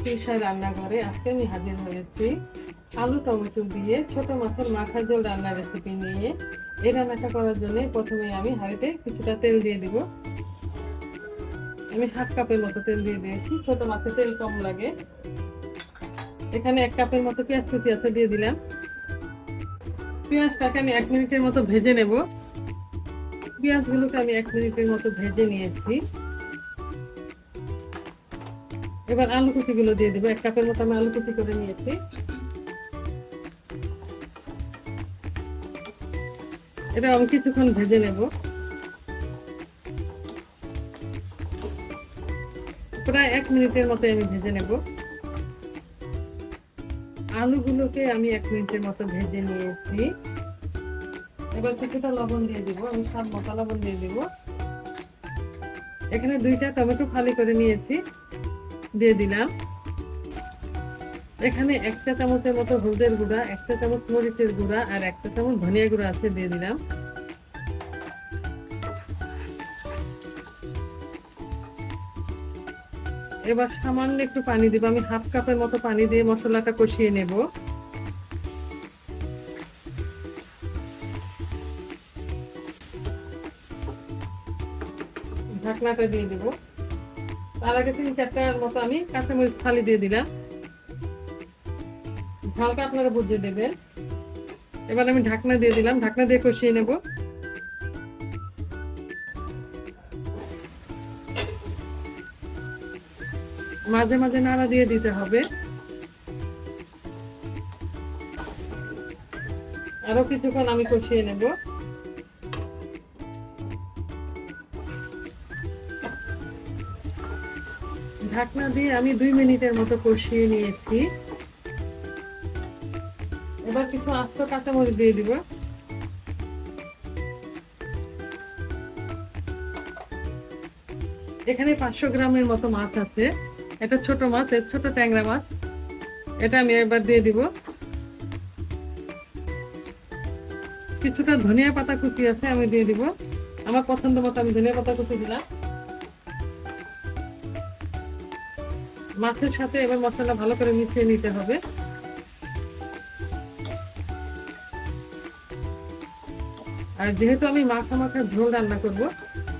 তৃষায় রান্নাঘরে আজকে আমি হাজির হয়েছি আলু টমেটো দিয়ে ছোট মাছের মাথা ঝোল রান্নার রেসিপি নিয়ে। এই রান্নাটা করার জন্য প্রথমে আমি হাঁড়িতে কিছুটা তেল দিয়ে দিব। আমি হাফ কাপের মতো তেল দিয়ে দিয়েছি, ছোট মাছে তেল কম লাগে। এখানে এক কাপের মতো পেঁয়াজ কুচি আছে, দিয়ে দিলাম। পেঁয়াজটাকে আমি এক মিনিটের মতো ভেজে নেব। পেঁয়াজগুলোকে আমি এক মিনিটের মতো ভেজে নিয়েছি। এবার আলু কুচিগুলো দিয়ে দিব। এক কাপের মতো আমি আলু কুচি করে নিয়েছি। এটা আমি কিছুক্ষণ ভেজে নেব। প্রায় এক মিনিটের মতো আমি ভেজে নেব। আলুগুলোকে আমি এক মিনিটের মতো ভেজে নিয়েছি। এবার কিছুটা লবণ দিয়ে দিব। আমি সব মতো লবণ দিয়ে দিব। এখানে দুইটা টমেটো ফালি করে নিয়েছি। দিয়ে দিলাম। এখানে একটা চামচের মতো হলদের গুঁড়া, একটা চামচ মরিচের গুঁড়া, আর একটা চামচ ধনিয়া গুঁড়া আছে, দিয়ে দিলাম। এবার সামান্য একটু পানি দিব। আমি হাফ কাপের মতো পানি দিয়ে মশলাটা কষিয়ে নেব। ঢাকনাটা দিয়ে দিব। তার আগে তিন চারটার মতো আমি কাঁচামরিচ ফালি দিয়ে দিলাম। ঝালটা আপনারা বুঝিয়ে দেবেন। এবার আমি ঢাকনা দিয়ে দিলাম। ঢাকনা দিয়ে কষিয়ে নেব। মাঝে মাঝে নাড়া দিয়ে দিতে হবে। আরও কিছুক্ষণ আমি কষিয়ে নেব। ঢাকনা দিয়ে আমি দুই মিনিটের মতো কষিয়ে নিয়েছি। এবার কিছু আস্ত কাঁচামরিচ দিয়ে দিব। এখানে পাঁচশো গ্রামের মতো মাছ আছে। এটা ছোট মাছ, এর ছোট ট্যাংরা মাছ। এটা আমি এবার দিয়ে দিব। কিছুটা ধনিয়া পাতা কুচি আছে, আমি দিয়ে দিব। আমার পছন্দ মতো আমি ধনিয়া পাতা কুচি দিলাম। মাছের সাথে এবার মশলাটা ভালো করে মিশিয়ে নিতে হবে। আর যেহেতু আমি মাখা মাখা ঝোল রান্না করব,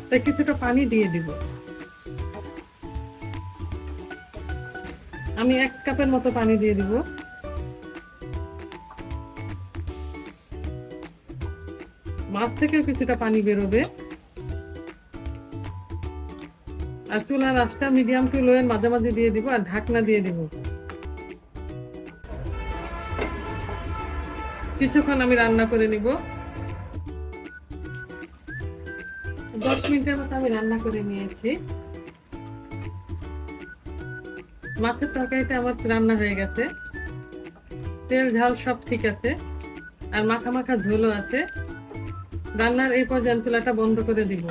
তাই কিছুটা পানি দিয়ে দিব। আমি এক কাপের মতো পানি দিয়ে দিব। মাছ থেকেও কিছুটা পানি বেরোবে। আর চুলার আঁচটা মিডিয়াম টু লো এর মাঝে মাঝে দিয়ে দিব আর ঢাকনা দিয়ে দিব। কিছুক্ষণ আমি রান্না করে নিব। দশ মিনিটের মতো আমি রান্না করে নিয়েছি। মাছের তরকারিটা আমার রান্না হয়ে গেছে। তেল, ঝাল সব ঠিক আছে। আর মাখা মাখা ঝোলও আছে। রান্নার এই পর্যায়ে চুলাটা বন্ধ করে দিব।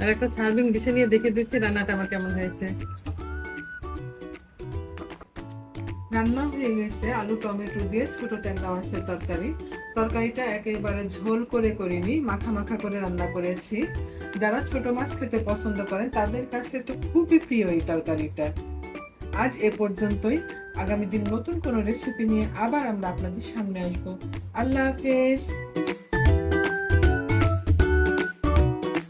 আর একটা সার্ভিং ডিশে নিয়ে দেখে দিচ্ছি, রান্নাটা আমার কেমন হয়েছে। রান্না হয়ে গেছে আলু, টমেটো দিয়ে ছোট ট্যাংরা মাছের তরকারি। তরকারিটা একেবারে ঝোল করে করিনি, মাখা মাখা করে রান্না করেছি। যারা ছোট মাছ খেতে পছন্দ করেন, তাদের কাছে তো খুবই প্রিয় এই তরকারিটা। আজ এ পর্যন্তই। আগামী দিন নতুন কোনো রেসিপি নিয়ে আবার আমরা আপনাদের সামনে আসব। আল্লাহ হাফেজ।